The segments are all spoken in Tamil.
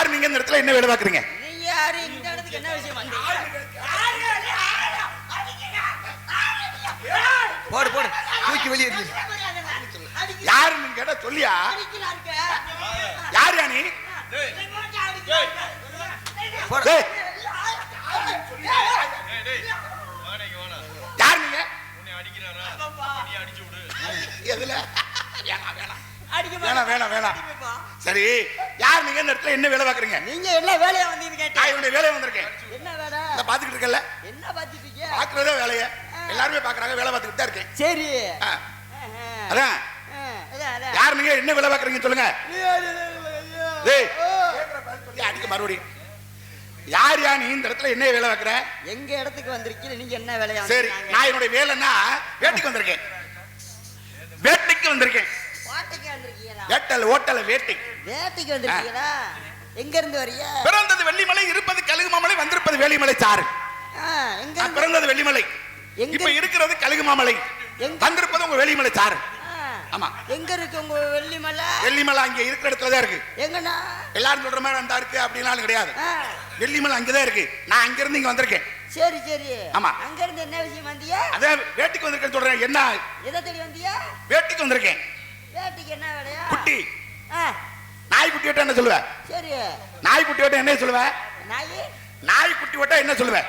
யார் நீங்க இந்த இடத்துல என்ன வேலை பார்க்குறீங்க? நீங்க யாரு இந்த இடத்துக்கு என்ன விஷயம் வந்தீங்க? போடு போடு. தூக்கி வெளியே எறிஞ்சு. யாருன்னு கேட்டா சொல்லியா? யார் யா நீ? போடு. டேய், யார் நீங்க? எதுல? வேணாம் வேணாம். வேணாம் வேணாம் வேணாம். சரி யார் நீங்க இந்த இடத்துல என்ன வேலை பார்க்குறீங்க? நீங்க என்ன வேலையா வந்தீங்க நான் இவனுடைய வேலையை வந்திருக்கேன். என்ன வேலை? இந்த பாத்துக்கிட்டு இருக்கல என்ன பார்த்துட்டு இருக்கீங்க? பாக்குறதே வேலையை. எல்லாருமே பாக்குறாங்க வேலை பார்த்துக்கிட்டு தான் இருக்கேன். சரி. அதான். யார் நீங்க என்ன வேலை பார்க்குறீங்க சொல்லுங்க. டேய் அடிக்க மறுபடியும் யார் யா நீ இந்த இடத்துல என்ன வேலை பார்க்குற? எங்க இடத்துக்கு வந்திருக்கீங்க? நீங்க என்ன வேலையா சரி வந்திருக்காங்க? நான் என்னுடைய வேலைன்னா வேட்டைக்கு வந்திருக்கேன். வேட்டைக்கு வந்திருக்கேன். வேட்டல் ஓட்டல வேட்டை வேட்டைக்கு வந்திருக்கீங்களா? எங்க இருந்து வரீங்க பிறந்தது வெள்ளிமலை இருப்பது கழுகு மாமலை வந்திருப்பது வேலிமலை ஆ, எங்க பிறந்தது வெள்ளிமலை. இப்ப இருக்கிறது கழுகு மாமலை எங்க- வந்திருப்பது உங்க வேலிமலை ஆ, ஆமா. எங்க இருக்கு உங்க வெள்ளிமலை? வெள்ளிமலை அங்க இருக்கிற இடத்துல தான் இருக்கு. எங்கண்ணா எல்லாரும் சொல்ற மாதிரி அந்த இருக்கு அப்படின்னாலும் கிடையாது. வெள்ளிமலை அங்கதான் இருக்கு. நான் அங்க இருந்து இங்க வந்திருக்கேன். சரி சரி. ஆமா. அங்க இருந்து என்ன விஷயம் வந்தீங்க அதான் வேட்டைக்கு வந்திருக்கேன் சொல்றேன். என்ன? எதை தேடி வந்தீங்க வேட்டைக்கு வந்திருக்கேன். வேட்டைக்கு என்ன வேலையா? குட்டி. நாய்க்குட்டி விட்டா என்ன சொல்லுவ? சரி. நாய்க்குட்டி விட்டா என்ன சொல்லுவ? நாய்? நாய்க்குட்டி விட்டா என்ன சொல்லுவ?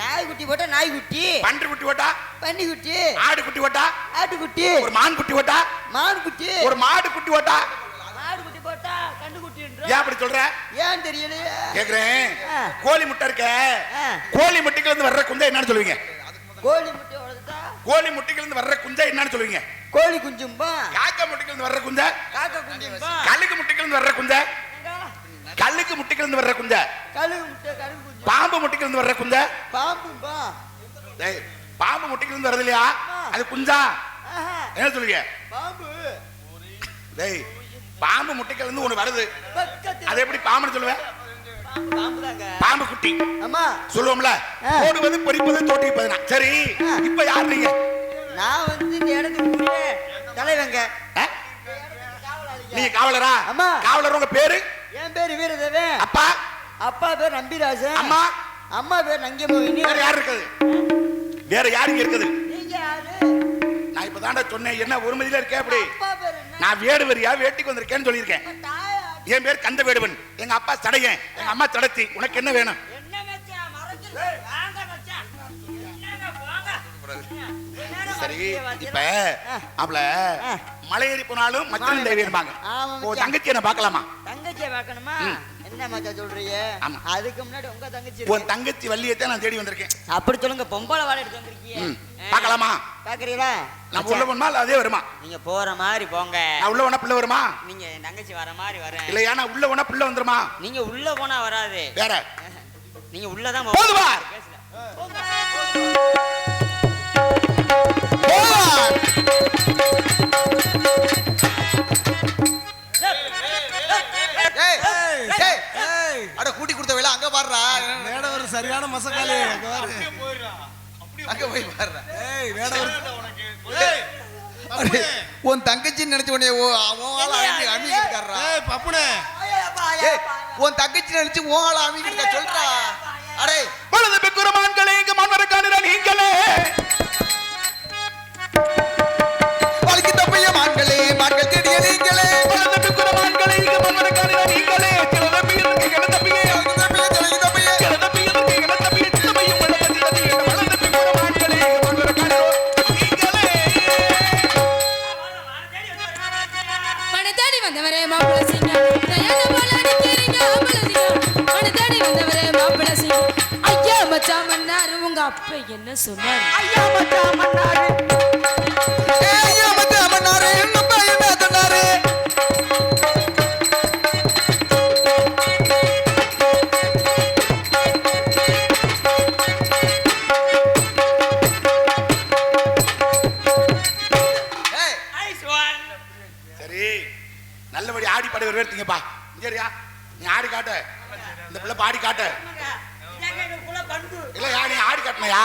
நாய்க்குட்டி போட்டா நாய்க்குட்டி. பன்றி குட்டி விட்டா பன்னிக்குட்டி. ஆடு குட்டி விட்டா ஆட்டுக்குட்டி. ஒரு மான் குட்டி விட்டா மான்குட்டி. ஒரு மாடு குட்டி விட்டா மாடுக்குட்டி போட்டா கண்டுக்குட்டின்ற ஏன் அப்படி சொல்ற? ஏன் தெரியலையே? கேக்குறேன். கோழி முட்டை இருக்க. கோழி முட்டைகள் இருந்து வர்ற குஞ்சை என்னன்னு சொல்லுவீங்க? கோழி முட்டை கோழி முட்டைகள் இருந்து வர்ற குஞ்சை என்னன்னு சொல்லுவீங்க? கோழி குஞ்சும்பா காக்கா முட்டைகள் வர்ற குஞ்சை? காக்கா குஞ்சும்பா கழுகு முட்டைகள் வர்ற குஞ்சை? கல்லுக்கு முட்டைகள் வர்ற குஞ்சை? கழுகு முட்டை கழுகு குஞ்சு. பாம்பு முட்டைகள் வர்ற குஞ்சை? பாம்பும்பா டேய், பாம்பு முட்டைகள் வருது இல்லையா அது குஞ்சா? என்ன சொல்லுவீங்க பாம்பு. டேய் பாம்பு முட்டைகள் இருந்து ஒண்ணு வருது. அது எப்படி பாம்புன்னு சொல்லுவேன் பாம்பு குட்டி. ஆமா. சொல்லுவோம்ல? ஆ. போடுவது பொறிப்பது தோட்டிப்பதுனா சரி ஆ. இப்ப யார் நீங்க? நான் வந்து தலைவங்க? நீங்க காவலரா? ஆமா. காவலர் உங்க பேரு? என் பேரு வீரதேவன். அப்பா? அப்பா பேர் நம்பிராஜன். அம்மா? அம்மா பேர் நங்கியமோகினி வேற யார் இருக்குது? வேற யார் இங்க இருக்குது? நீங்க யாரு? நான் இப்ப தாண்டா சொன்னேன். என்ன ஒருமதியில இருக்கே அப்படி? அப்பா பேர் என்ன? நான் வேடுவரியா வேட்டிக்கு வந்திருக்கேன்னு சொல்லியிருக்கேன். என் பேர் கந்த வேடுவன் எங்க அப்பா சடையன். எங்க அம்மா சடத்தி. உனக்கு என்ன வேணும்? என்ன சரி இப்ப. அவள ஆ. மலை ஏறி போனாலும் மச்சன் தேவி இருப்பாங்க ஓ. தங்கச்சி என்ன பார்க்கலாமா? தங்கச்சியை பார்க்கணுமா? ம். என்ன மச்சான் சொல்றீங்க. அதுக்கு முன்னாடி உங்க தங்கச்சி உன். தங்கச்சி வள்ளியத்தை நான் தேடி வந்திருக்கேன். அப்படி சொல்லுங்க பொம்பளை வாழை எடுத்து வந்திருக்கீங்க. பார்க்கலாமா? பாக்குறீங்களா நான் உள்ள போனா அதே வருமா? நீங்க போற மாதிரி போங்க. நான் உள்ள போனா பிள்ளை வருமா? நீங்க தங்கச்சி வர மாதிரி வரேன். இல்லையா நான் உள்ள போனா பிள்ளை வந்துருமா? நீங்க உள்ள போனா வராது. வேற. நீங்க உள்ளதான் போதுவார். கூட்டி கொடுத்த வேலை அங்க பாடுறா மேடம் ஒரு சரியான மசக்காலி அங்க போய் பாடுறா ஏய் மேடம் அடே, உன் தங்கச்சின்னு நினைச்ச உடனே ஓ அவன் ஆள அமி ஏய் பப்புனே உன் தங்கச்சி நினைச்சு உன் ஆள அமி இருக்கா சொல்றா அடே பொழுது பெக்குறமான்களே இங்க மன்மரக்கானிர நீங்களே மான்களே மான்கள் தேடிய நீங்களே மாப்பிள சிங்கம் ஐயா மச்சான் மன்னாரு என்ன சொன்னாரு? ஐயா மச்சான் நல்லபடி ஆடி பாடி வரவேற்கீங்கப்பா சரியா நீ ஆடி காட்ட. இந்த பிள்ளை பாடி காட்ட. பண்பு இல்லையா நீ ஆடி காட்டினையா.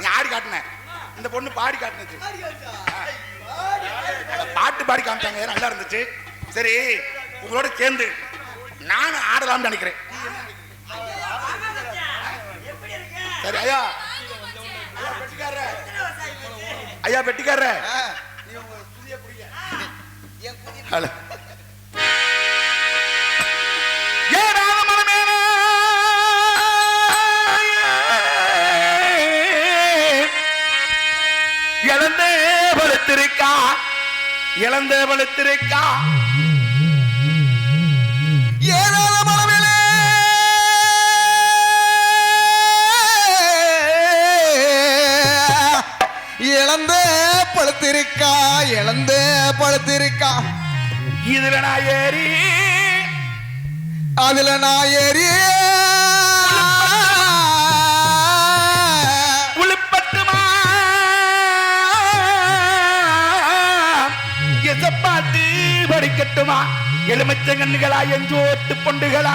நீ ஆடி காட்டின. இந்த பொண்ணு பாடி காட்டுனுச்சு பாட்டு பாடி காமிச்சாங்க. நல்லா இருந்துச்சு. சரி உங்களோட சேர்ந்து நானும் ஆடலாம்னு நினைக்கிறேன். சரி ஐயா. ஐயா பெட்டிக்காரர். ஹலோ. இழந்த பலத்திருக்கா இழந்த பழுத்திருக்கா இழந்த பழுத்திருக்கா இதுல நான் ஏறி அதுல நான் ஏறி காட்டுமா? எலுமிச்சங்கண்ணுகளா எஞ்சோட்டு பொண்டுகளா?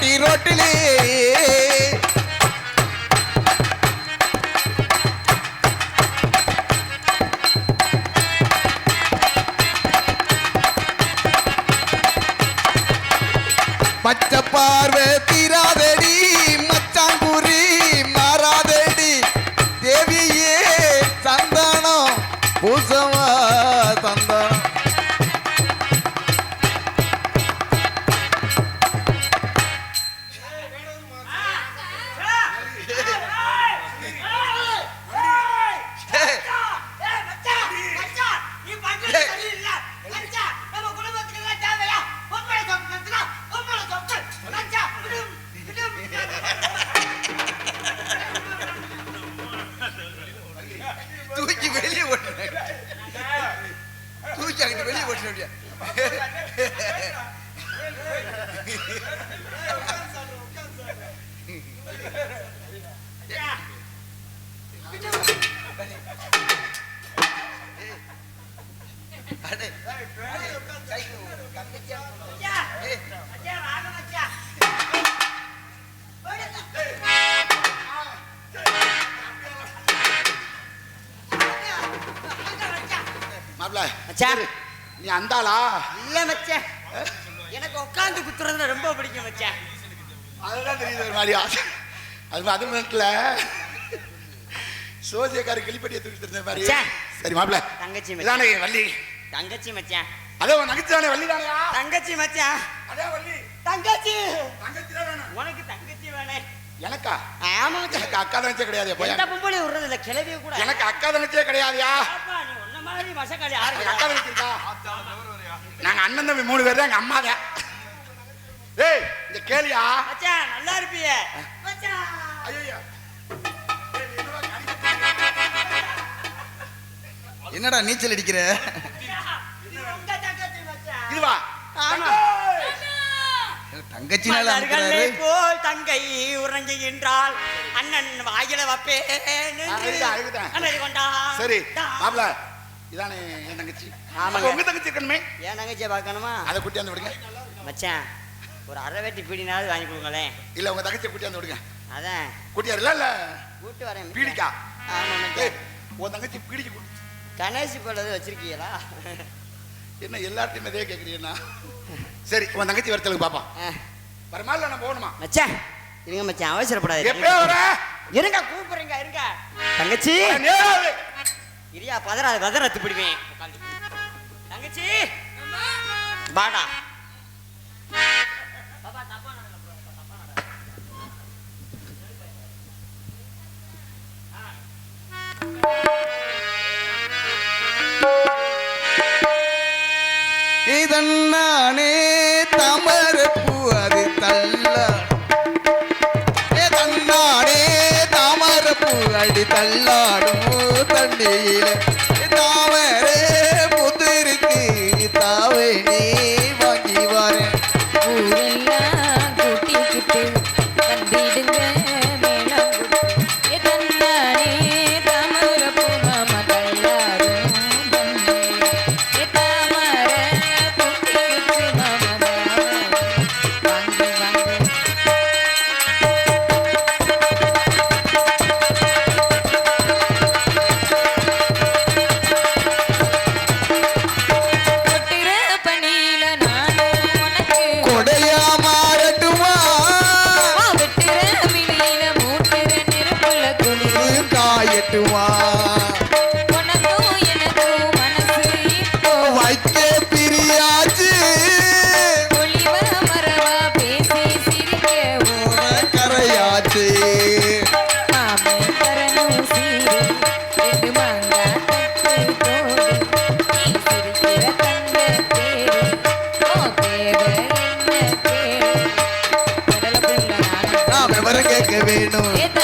రోటి రోటిలి நீ அந்தாளா? இல்ல மச்ச எனக்கு உட்காந்து குத்துறதுல ரொம்ப பிடிக்கும் மச்ச அதுதான் தெரியுது ஒரு மாதிரி ஆசை. அது அது மட்டும் சோசியக்காரர் கிளிப்பட்டியை தூக்கி தெரிஞ்ச மாதிரி. சரி மாப்பிள்ள தங்கச்சி வள்ளி. தங்கச்சி மச்சான். அதே உன் தங்கச்சி தானே வள்ளி தானே தங்கச்சி மச்சான். அதே வள்ளி. தங்கச்சி. தங்கச்சி வேணும். உனக்கு தங்கச்சி வேணே. எனக்கா? ஆமா எனக்கு அக்கா தங்கச்சே கிடையாது எந்த பொம்பளை விடுறது இல்ல கிளவிய கூட. எனக்கு அக்கா தங்கச்சே கிடையாதுயா. நீ உன்ன மாதிரி மசக்காளி யாரு அக்கா தங்கச்சி இருக்கா? நாங்க அண்ணன் மூணு பேர் தான் எங்க அம்மா ஏய் இந்த கேளியா? மச்சான் நல்லா இருப்பியே. மச்சான். ஐயோ என்னடா நீச்சல் அடிக்கிற? தங்கச்சினால போல் தங்கை உறங்குகின்றாள். அண்ணன் வாயில கொண்டா. சரி மாப்ள இதானே என் தங்கச்சி. ஆமாங்க. உங்க தங்கச்சி இருக்கணுமே என் தங்கச்சியை பார்க்கணுமா? அதை கூட்டியாந்து விடுங்க. மச்சான் ஒரு அரை வெட்டி பீடினாவது வாங்கி கொடுங்களேன். இல்ல உங்க தங்கச்சியை கூட்டியாந்து விடுங்க. அதான். கூட்டியாருல இல்ல கூட்டு வரேன். பீடிக்கா? ஆமா உன் தங்கச்சி பீடிக்கு கணேசி போலது வச்சிருக்கீங்களா? என்ன எல்லார்ட்டையும் இதே கேக்குறீங்கன்னா சரி உன் தங்கச்சி வரத்தலுக்கு பாப்பா. ஆ. வரமா இல்ல நான் போகணுமா? மச்சான் இருங்க மச்சான் அவசரப்படாது. எப்பயோ வர? இருங்க கூப்பிடுறீங்க இருங்க. தங்கச்சி. இரியா பதறாது பதறத்து பிடிவேன் தங்கச்சி. பாடா Marília. கேட்க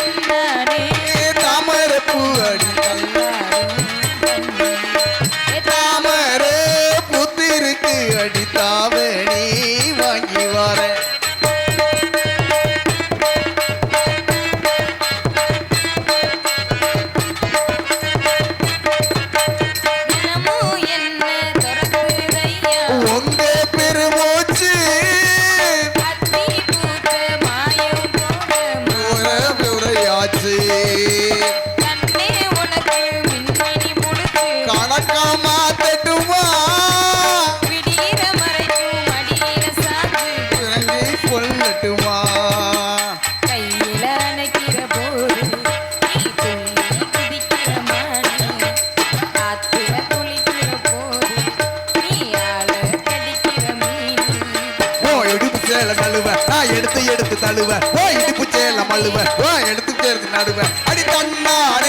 தழுவ. ஓ இடுப்பு சேல மழுவ ஓ எடுத்து சேர்த்து நடுவ. அடி தன்னானே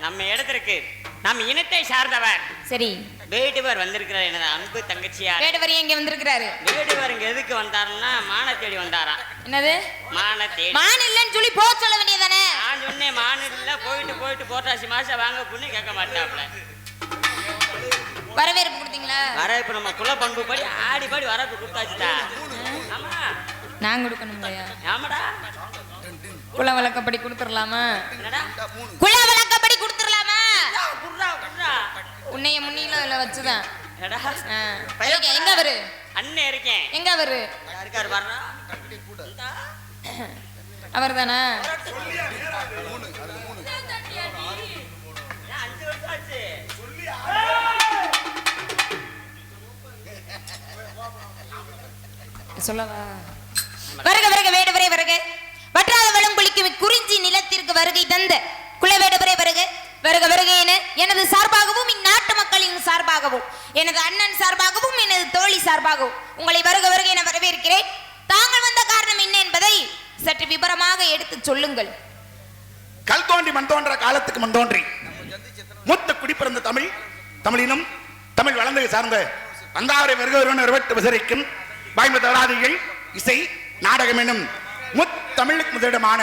நம்ம இடத்திற்கு நம்ம இனத்தை சார்ந்தவர். சரி. வேடுவர் வந்திருக்கிறார் எனது அன்பு தங்கச்சியார். வேடவரி இங்க வந்திருக்கிறாரு? வேடுவர் இங்க எதுக்கு வந்தாருன்னா மான தேடி வந்தாராம். என்னது? மான தேடி. மான் இல்லைன்னு சொல்லி போக சொல்ல வேண்டியதானே? நான் சொன்னேன் மாநில போயிட்டு போயிட்டு போட்டாசி மாசம் வாங்க புண்ணு கேட்க மாட்டாப்ல. வரவேற்பு கொடுத்தீங்களா? வர இப்ப நம்ம குல பண்பு படி ஆடி பாடி வரப்பு கொடுத்தாச்சுடா. ஆமா நான் கொடுக்கணும் ஆமாடா. குல வழக்கப்படி கொடுத்துடலாமா? குல வழக்கப்படி கொடுத்துடலாமா குர்ரா குர்ரா உன்னைய முன்னில அதுல வச்சுதான். எங்க- அவரு? அண்ணன் இருக்கேன். எங்க அவரு? இருக்காரு வர்றா அவர் தானே சொல்லவா? வருக வருக வேடுவரே வருக. வற்றாத வளம் குளிக்கும் குறிஞ்சி நிலத்திற்கு வருகை தந்த குலவேடுவரே வருக வருக வருக என எனது சார்பாகவும் இந்நாட்டு மக்களின் சார்பாகவும் எனது அண்ணன் சார்பாகவும் எனது தோழி சார்பாகவும் உங்களை வருக வருக என வரவேற்கிறேன். தாங்கள் வந்த காரணம் என்ன என்பதை சற்று விபரமாக எடுத்து சொல்லுங்கள். கல் தோன்றி மண் தோன்ற காலத்துக்கு மண் தோன்றி. மூத்த குடிப்பிறந்த தமிழ் தமிழினம் தமிழ் வளர்ந்ததை சார்ந்த வந்தாரை வருகிறவன் இருவட்டு விசரிக்கும் வாய்மை தராதிகள் இசை நாடகம் எனும் முத்தமிழுக்கு முதலிடமான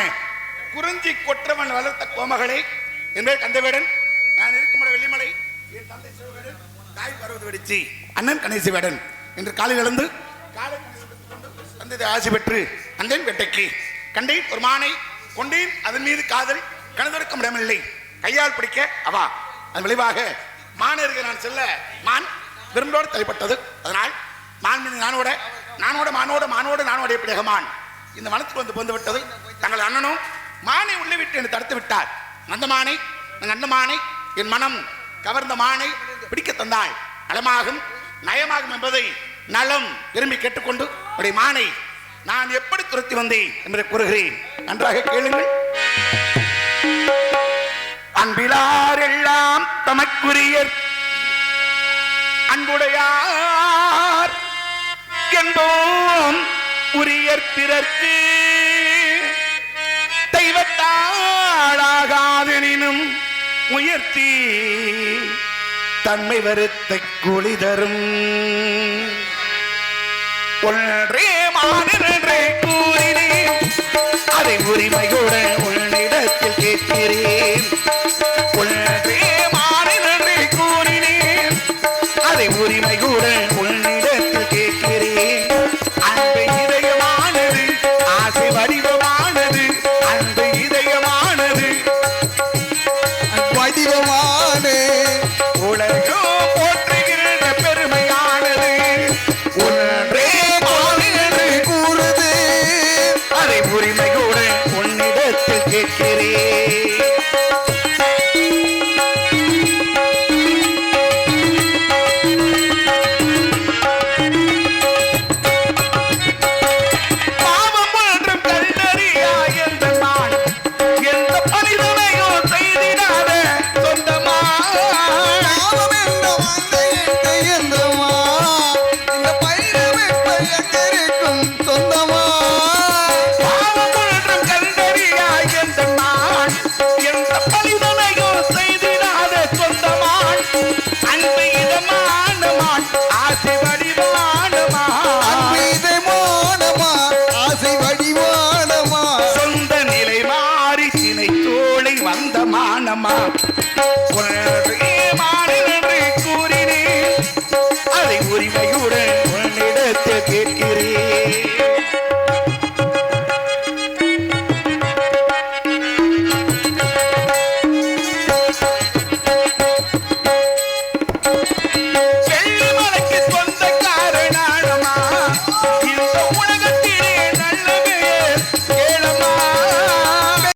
குறிஞ்சி கொற்றவன் வளர்த்த கோமகளை என்பதை கந்தவேடன். நான் இருக்கும் வெள்ளிமலை என் தந்தை சிவகடன் தாய் பருவத வெடிச்சி அண்ணன் கணேசி வேடன் என்று காலையில் எழுந்து காலை தந்தை ஆசி பெற்று அந்தேன் வேட்டைக்கு கண்டேன் ஒரு மானை கொண்டேன். அதன் மீது காதல் கணவருக்கும் இடமில்லை. கையால் பிடிக்க அவா. அதன் விளைவாக மானருக்கு நான் செல்ல மான் விரும்போடு தலைப்பட்டது அதனால் மான் மீது நானோட நானோட மானோட மானோட நானோட பிடிக மான்? இந்த மனத்துக்கு வந்து பொந்து விட்டது தங்கள் அண்ணனும் மானை உள்ளே விட்டு என்னை தடுத்து விட்டார். அந்த மானை அந்த மானை என் மனம் கவர்ந்த மானை பிடிக்க தந்தாள் நலமாகும் நயமாகும் என்பதை நலம் விரும்பி கேட்டுக்கொண்டு உடைய மானை நான் எப்படி துரத்தி வந்தேன் என்று கூறுகிறேன். நன்றாக கேளுங்கள். அன்பிலார் எல்லாம் தமக்குரியர். அன்புடையார் என்போம் உரியர் பிறர்க்கு. தெய்வத்தாளாகாதெனினும் முயற்சி தன்மை வருத்த குளி தரும். ஒன்றே மாநின்றே கூறினேன். அதை உரிமையுடன் உன்னிடத்தில் கேட்கிறேன்.